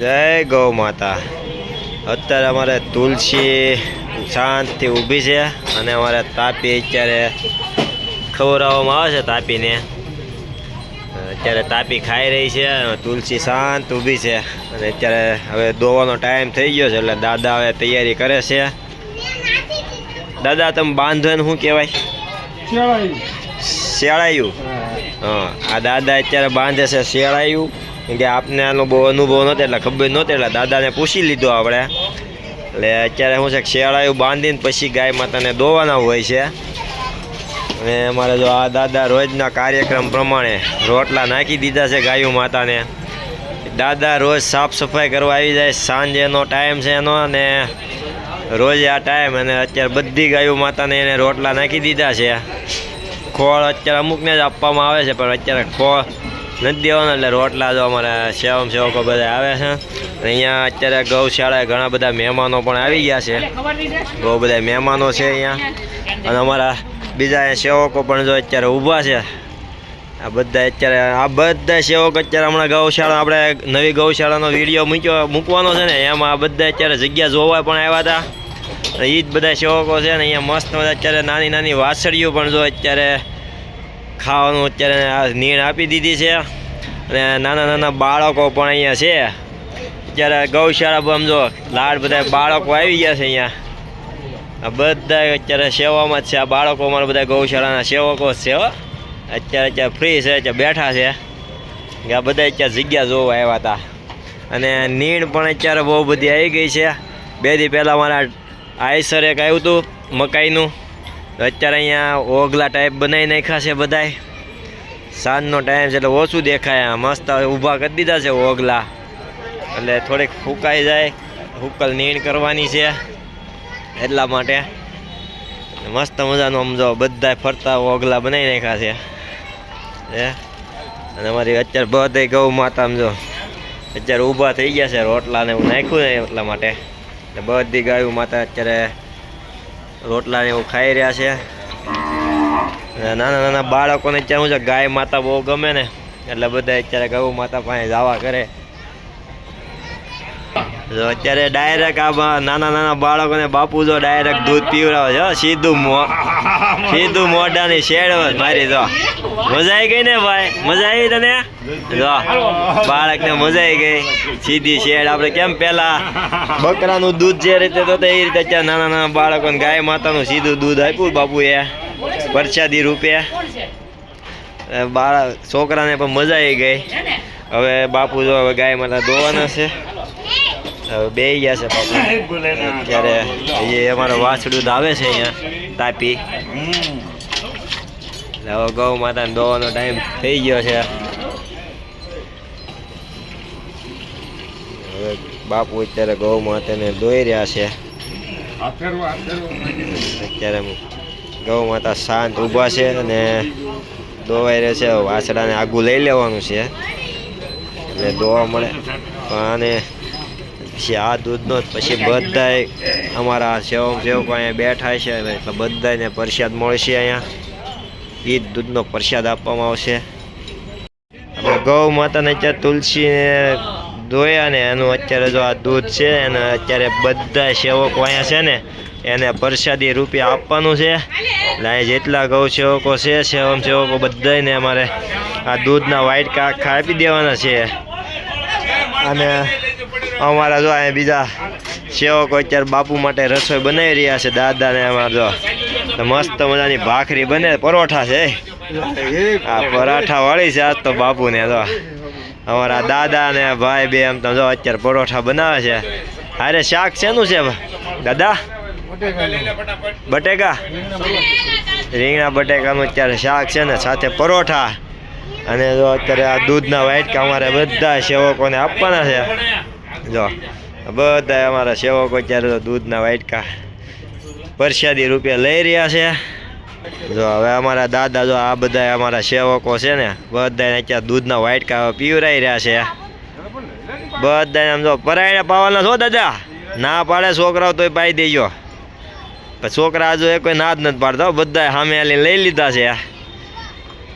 જય ગૌ માતા. અત્યારે અમારે તુલસી શાંતથી ઊભી છે અને અમારે તાપી અત્યારે ખવડાવવામાં આવે છે તાપીને. અત્યારે તાપી ખાઈ રહી છે તુલસી શાંત ઊભી છે. અને અત્યારે હવે દોવાનો ટાઈમ થઈ ગયો છે એટલે દાદા હવે તૈયારી કરે છે. દાદા તમે બાંધો ને શું કહેવાય? શેળાયું. હા આ દાદા અત્યારે બાંધે છે શેળાયું. કે આપને આનો બહુ અનુભવ નહોતો એટલે ખબર નહોતી એટલે દાદાને પૂછી લીધો આપણે. એટલે અત્યારે શું છે શેળાયું બાંધીને પછી ગાય માતાને દોવાના હોય છે. અને અમારે જો આ દાદા રોજના કાર્યક્રમ પ્રમાણે રોટલા નાખી દીધા છે ગાયું માતાને. દાદા રોજ સાફ સફાઈ કરવા આવી જાય, સાંજેનો ટાઈમ છે એનો અને રોજ આ ટાઈમ અને અત્યારે બધી ગાયું માતાને એને રોટલા નાખી દીધા છે. ખોળ અત્યારે અમુકને જ આપવામાં આવે છે, પણ અત્યારે ખોળ નથી દેવાનો એટલે રોટલા જો અમારા સેવમ સેવકો બધા આવે છે. અહીંયા અત્યારે ગૌશાળાએ ઘણા બધા મહેમાનો પણ આવી ગયા છે. બહુ બધા મહેમાનો છે અહીંયા. અને અમારા બીજા સેવકો પણ જો અત્યારે ઊભા છે. આ બધા અત્યારે, આ બધા સેવકો અત્યારે હમણાં ગૌશાળા, આપણે નવી ગૌશાળાનો વીડિયો મૂક્યો, મૂકવાનો છે ને, એમાં આ બધા અત્યારે જગ્યા જોવા પણ આવ્યા હતા. એ જ બધા સેવકો છે ને, અહીંયા મસ્ત મજા. અત્યારે નાની નાની વાસળીઓ પણ જો અત્યારે ખાવાનું અત્યારે આ નીણ આપી દીધી છે. અને નાના નાના બાળકો પણ અહીંયા છે. અત્યારે ગૌશાળા સમજો લાડ બધા બાળકો આવી ગયા છે અહીંયા. આ બધા અત્યારે સેવામાં જ છે. આ બાળકો અમારા બધા ગૌશાળાના સેવકો જ છે અત્યારે અત્યારે ફ્રી છે, અત્યારે બેઠા છે. આ બધા અત્યારે જગ્યા જોવા આવ્યા હતા. અને નીણ પણ અત્યારે બહુ બધી આવી ગઈ છે. બે દી પહેલાં મારા આઈસર એક આવ્યું હતું મકાઈનું. અત્યારે અહીંયા ઓગલા ટાઈપ બનાવી નાખ્યા છે બધાય. સાંજનો ટાઈમ છે એટલે ઓછું દેખાય મસ્ત ઊભા કરી દીધા છે ઓગલા. એટલે થોડીક ફૂંકાઈ જાય. હુકલ નીણ કરવાની છે એટલા માટે. મસ્ત મજાનું સમજો બધા ફરતા ઓગલા બનાવી નાખ્યા છે. હે? અને અમારી અત્યારે બધે ગૌ માતા સમજો અત્યારે ઊભા થઈ ગયા છે રોટલા ને એવું નાખ્યું ને એટલા માટે. એટલે બધી ગાયું માતા અત્યારે રોટલા ને એવું ખાઈ રહ્યા છે. નાના નાના બાળકોને અત્યારે શું છે, ગાય માતા બહુ ગમે ને, એટલે બધા અત્યારે ગૌ માતા પાસે જવા કરે. અત્યારે ડાયરેક્ટ આ નાના નાના બાળકોને બાપુ જો ડાયરેક્ટ દૂધ પીવડાવે છે સીધું મો સીધું મોઢાની શેડ મારી, જો. મજા આવી ગઈ ને ભાઈ? મજા આવી તને? જો, બાળકને મજા આવી ગઈ. સીધી શેડ. આપણે કેમ પેલા બકરાનું દૂધ જે રીતે તો એ રીતે અત્યારે નાના નાના બાળકોને ગાય માતાનું સીધું દૂધ આપ્યું બાપુએ. પ્રસાદી રૂપે. બાળક, છોકરાને પણ મજા આવી ગઈ. હવે બાપુ જો હવે ગાય માતા દોવાના છે. બે ગયા છે અત્યારે એ અમારો વાછડું ધાવે છે અહીંયા, તાપી. હવે ગૌ માતાને દોવાનો ટાઈમ થઈ ગયો છે. હવે બાપુ અત્યારે ગૌ માતાને દોઈ રહ્યા છે. અત્યારે ગૌ માતા શાંત ઊભા છે અને દોવાઈ રહે છે. વાસડાને આગું લઈ લેવાનું છે. એટલે દોવા મળે. આને પછી આ દૂધનો પછી બધાય અમારા સેવક સેવકો અહીંયા બેઠા છે, એટલે બધાને પ્રસાદ મળશે અહીંયા. એ જ દૂધનો પ્રસાદ આપવામાં આવશે. આપણે ગૌ માતાને અત્યારે તુલસીને ધોયા ને એનું અત્યારે જો આ દૂધ છે એને અત્યારે બધા સેવકો અહીંયા છે ને, એને પ્રસાદી રૂપે આપવાનું છે. એટલે અહીં જેટલા ગૌ સેવકો છે સેવમ સેવકો બધાને અમારે આ દૂધના વાઇટ કાખા આપી દેવાના છે. અને અમારા જો અહીંયા બીજા સેવકો અત્યારે બાપુ માટે રસોઈ બનાવી રહ્યા છે દાદા ને અમારા જો. મસ્ત મજાની ભાખરી બને, પરોઠા છે. આ પરાઠા વાળી છે આજ તો બાપુને તો અમારા દાદા ને ભાઈ બે એમ તો જો અત્યારે પરોઠા બનાવે છે. અરે શાક શેનું છે? દાદા? બટેકા. રીંગણા બટેકાનું અત્યારે શાક છે ને, સાથે પરોઠા. અને જો અત્યારે આ દૂધના વાઇટકા અમારે બધા સેવકોને આપવાના છે. જો, બધા અમારા સેવકો અત્યારે દૂધના વાટકા પ્રસાદી રૂપિયા લઈ રહ્યા છે. જો, હવે અમારા દાદા જો, આ બધા અમારા સેવકો છે ને બધાને અત્યારે દૂધના વાટકા પીવરાઈ રહ્યા છે. બધાને આમ જો, પરાયણે પાવાના છો દાદા? ના પાડે છોકરાઓ તોય પાઈ દેજો. છોકરા હજુ એ કોઈ ના જ નથી પાડતા બધા સામે લઈ લીધા છે.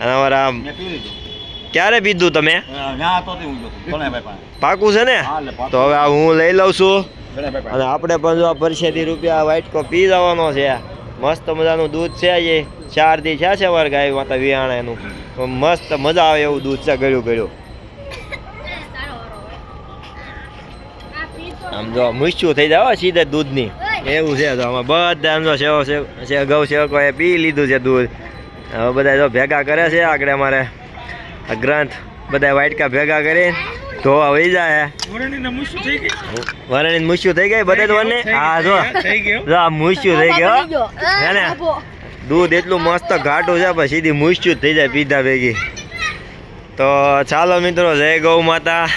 અને અમારા ક્યારે પીધું તમે? પાકું છે ને. તો હવે આ હું લઈ લઉં છું. અને આપણે પણ જો પરસેથી રૂપિયા વાઇટકો પી જવાનો છે. મસ્ત મજાનું દૂધ છે એ. ચાર દી છે છે વાર ગાય માતા વિયાણા એનું મસ્ત મજા આવે એવું દૂધ છે ગળ્યું ગળ્યું. આમ જો મૂસ્યું થઈ જાય હો સીધે દૂધની. એવું છે તો આમાં બધા આમ જો સેવો છે ગૌ સેવકોએ પી લીધું છે દૂધ. હવે બધા જો ભેગા કરે છે આગળ અમારે. આ ગ્રંથ બધા વાટકા ભેગા કરી ધોવા વહી જાય. વરણીને મૂછ્યું થઈ ગઈ. બધે તો વરણી? હા જો. જો આ થઈ ગયો હો. ને? દૂધ એટલું મસ્ત ઘાટું છે પણ સીધી મૂછ્યું થઈ જાય પીધા ભેગી. તો ચાલો મિત્રો જય ગૌ માતા.